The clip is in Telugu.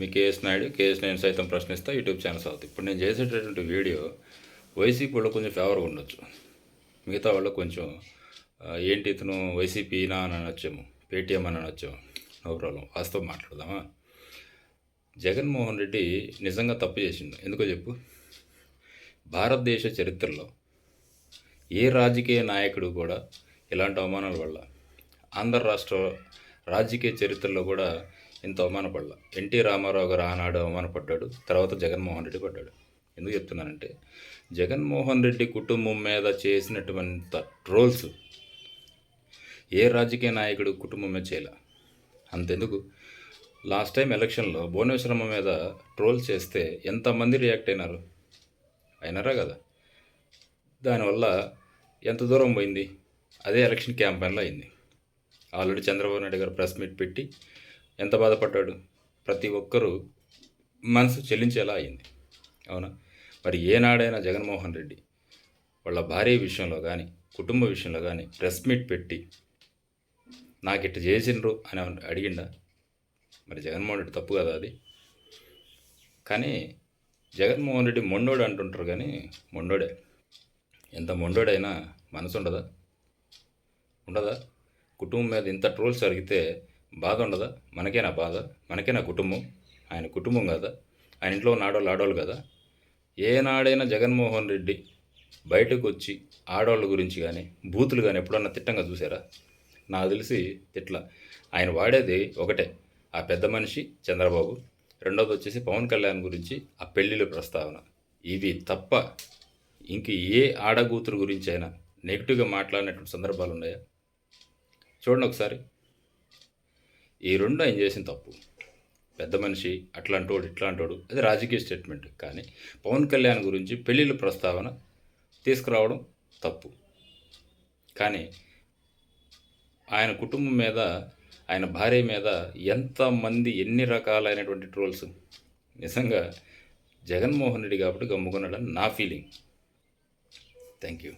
మీ కేఎస్ నాయుడు కేఎస్ నేను సైతం ప్రశ్నిస్తా యూట్యూబ్ ఛానల్స్ అవుతుంది ఇప్పుడు నేను చేసేటటువంటి వీడియో వైసీపీ వాళ్ళు కొంచెం ఫేవర్గా ఉండొచ్చు. మిగతా వాళ్ళు కొంచెం ఏంటి ఇతను వైసీపీనా అని అనొచ్చాము పేటీఎం అని అనొచ్చాము నో ప్రాబ్లం. వాస్తవం మాట్లాడదామా? జగన్మోహన్ రెడ్డి నిజంగా తప్పు చేసిండు. ఎందుకో చెప్పు? భారతదేశ చరిత్రలో ఏ రాజకీయ నాయకుడు కూడా ఇలాంటి అవమానాల వల్ల ఆంధ్ర రాష్ట్ర రాజకీయ చరిత్రలో కూడా ఇంత అవమానపడలా. ఎన్టీ రామారావు గారు ఆనాడు అవమానపడ్డాడు. తర్వాత జగన్మోహన్ రెడ్డి పడ్డాడు. ఎందుకు చెప్తున్నానంటే జగన్మోహన్ రెడ్డి కుటుంబం మీద చేసినటువంటి ట్రోల్స్ ఏ రాజకీయ నాయకుడు కుటుంబం మీద చేయలే. అంతెందుకు? లాస్ట్ టైం ఎలక్షన్లో భువనేశ్వరమ్మ మీద ట్రోల్ చేస్తే ఎంతమంది రియాక్ట్ అయినారు? అయినారా కదా? దానివల్ల ఎంత దూరం పోయింది? అదే ఎలక్షన్ క్యాంపెయిన్లో అయింది. ఆల్రెడీ చంద్రబాబు నాయుడు గారు ప్రెస్ మీట్ పెట్టి ఎంత బాధపడ్డాడు? ప్రతి ఒక్కరూ మనసు చెల్లించేలా అయింది. అవునా? మరి ఏనాడైనా జగన్మోహన్ రెడ్డి వాళ్ళ భార్య విషయంలో కానీ కుటుంబ విషయంలో కానీ ప్రెస్ మీట్ పెట్టి నాకు ఇట్ట చేసిండ్రు అని అడిగిండా? మరి జగన్మోహన్ రెడ్డి తప్పు కదా అది? కానీ జగన్మోహన్ రెడ్డి మొండోడు అంటుంటారు కానీ మొండోడే. ఎంత మొండోడైనా మనసు ఉండదా? ఉండదా కుటుంబం మీద ఇంత ట్రోల్స్ జరిగితే బాధ ఉండదా మనకేనా బాధ? మనకేనా కుటుంబం? ఆయన కుటుంబం కదా? ఆయన ఇంట్లో ఉన్న ఆడవాళ్ళు ఆడవాళ్ళు కదా? ఏనాడైనా జగన్మోహన్ రెడ్డి బయటకు వచ్చి ఆడవాళ్ళ గురించి కానీ బూతులు కానీ ఎప్పుడన్నా తిట్టంగా చూసారా? నాకు తెలిసి తిట్ల. ఆయన వాడేది ఒకటే ఆ పెద్ద మనిషి చంద్రబాబు. రెండోది వచ్చేసి పవన్ కళ్యాణ్ గురించి ఆ పెళ్ళిళ్ళ ప్రస్తావన. ఇవి తప్ప ఇంక ఏ ఆడగూతురు గురించి అయినా నెగిటివ్గా మాట్లాడినటువంటి సందర్భాలు ఉన్నాయా చూడండి ఒకసారి. ఈ రెండు ఆయన చేసిన తప్పు? పెద్ద మనిషి అట్లాంటోడు ఇట్లాంటోడు అది రాజకీయ స్టేట్మెంట్. కానీ పవన్ కళ్యాణ్ గురించి పెళ్ళిళ్ళ ప్రస్తావన తీసుకురావడం తప్పు. కానీ ఆయన కుటుంబం మీద ఆయన భార్య మీద ఎంతమంది ఎన్ని రకాలైనటువంటి ట్రోల్స్? నిజంగా జగన్మోహన్ రెడ్డి కాబట్టి గమ్ముకున్నాడని నా ఫీలింగ్. Thank you.